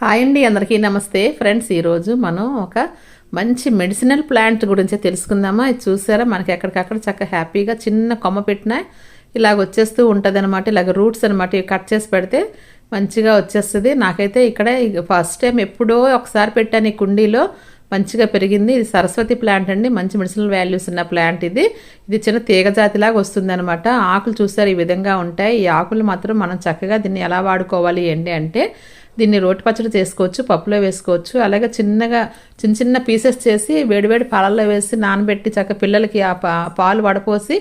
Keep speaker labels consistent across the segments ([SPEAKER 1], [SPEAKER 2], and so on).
[SPEAKER 1] Hi అండి అందరికీ నమస్తే. ఫ్రెండ్స్ ఈరోజు మనం ఒక మంచి మెడిసినల్ ప్లాంట్ గురించి తెలుసుకుందామా? ఇది చూసారా? మనకి ఎక్కడికక్కడ చక్కగా హ్యాపీగా చిన్న కొమ్మ పెట్టినా ఇలాగ వచ్చేస్తూ ఉంటుంది అనమాట ఇలాగ రూట్స్ అనమాట ఇవి కట్ చేసి పెడితే మంచిగా వచ్చేస్తుంది. నాకైతే ఇక్కడ ఫస్ట్ టైం ఎప్పుడో ఒకసారి పెట్టాను ఈ కుండీలో. మంచిగా పెరిగింది. ఇది సరస్వతి ప్లాంట్ అండి. మంచి మెడిసినల్ వాల్యూస్ ఉన్న ప్లాంట్ ఇది. ఇది చిన్న తీగ జాతిలాగా వస్తుంది అనమాట ఆకులు చూస్తారు ఈ విధంగా ఉంటాయి. ఈ ఆకులు మాత్రం మనం చక్కగా దీన్ని ఎలా వాడుకోవాలి ఏంటి అంటే దీన్ని రోటి పచ్చడి చేసుకోవచ్చు పప్పులో వేసుకోవచ్చు. అలాగే చిన్నగా చిన్న చిన్న పీసెస్ చేసి వేడివేడి పాలల్లో వేసి నానబెట్టి చక్క పిల్లలకి ఆ పాలు వడపోసి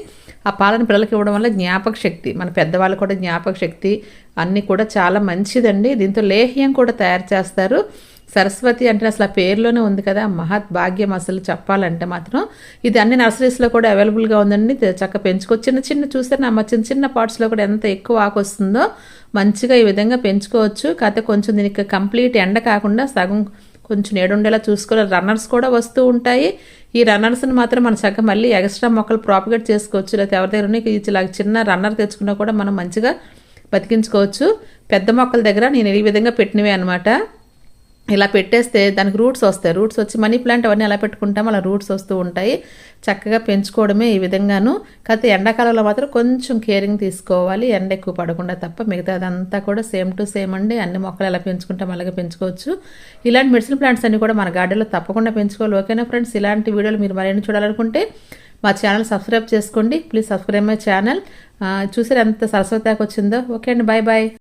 [SPEAKER 1] ఆ పాలను పిల్లలకి ఇవ్వడం వల్ల జ్ఞాపక శక్తి మన పెద్దవాళ్ళు కూడా జ్ఞాపక శక్తి అన్నీ కూడా చాలా మంచిదండి. దీంతో లేహ్యం కూడా తయారు చేస్తారు. సరస్వతి అంటే అసలు ఆ పేరులోనే ఉంది కదా మహత్ భాగ్యం అసలు చెప్పాలంటే మాత్రం. ఇది అన్ని నర్సరీస్లో కూడా అవైలబుల్గా ఉందండి. చక్క పెంచుకోవచ్చు చిన్న చిన్న చూస్తే నా చిన్న చిన్న పార్ట్స్లో కూడా ఎంత ఎక్కువ ఆకు వస్తుందో మంచిగా ఈ విధంగా పెంచుకోవచ్చు. కాకపోతే కొంచెం దీనికి కంప్లీట్ ఎండ కాకుండా సగం కొంచెం నేడుండేలా చూసుకోవాలి. రన్నర్స్ కూడా వస్తూ ఉంటాయి. ఈ రన్నర్స్ని మాత్రం మన చక్కగా మళ్ళీ ఎక్స్ట్రా మొక్కలు ప్రాపగేట్ చేసుకోవచ్చు. లేకపోతే ఎవరి దగ్గర ఇలా చిన్న రన్నర్ తెచ్చుకున్నా కూడా మనం మంచిగా బతికించుకోవచ్చు. పెద్ద మొక్కల దగ్గర నేను ఈ విధంగా పెట్టినవే అనమాట ఇలా పెట్టేస్తే దానికి రూట్స్ వస్తాయి. రూట్స్ వచ్చి మనీ ప్లాంట్ అవన్నీ ఎలా పెట్టుకుంటాం అలా రూట్స్ వస్తూ ఉంటాయి. చక్కగా పెంచుకోవడమే ఈ విధంగాను. కాకపోతే ఎండాకాలంలో మాత్రం కొంచెం కేరింగ్ తీసుకోవాలి. ఎండ ఎక్కువ పడకుండా తప్ప మిగతా అదంతా కూడా సేమ్ టు సేమ్ అండి. అన్ని మొక్కలు ఎలా పెంచుకుంటాం అలాగే పెంచుకోవచ్చు. ఇలాంటి మెడిసిన్ ప్లాంట్స్ అన్ని కూడా మన గార్డెన్లో తప్పకుండా పెంచుకోవాలి. ఓకేనా ఫ్రెండ్స్? ఇలాంటి వీడియోలు మీరు మరిన్ని చూడాలనుకుంటే మా ఛానల్ సబ్స్క్రైబ్ చేసుకోండి. Please subscribe my channel. చూసారు ఎంత సరస్వతాకి వచ్చిందో? ఓకే అండి. Bye bye.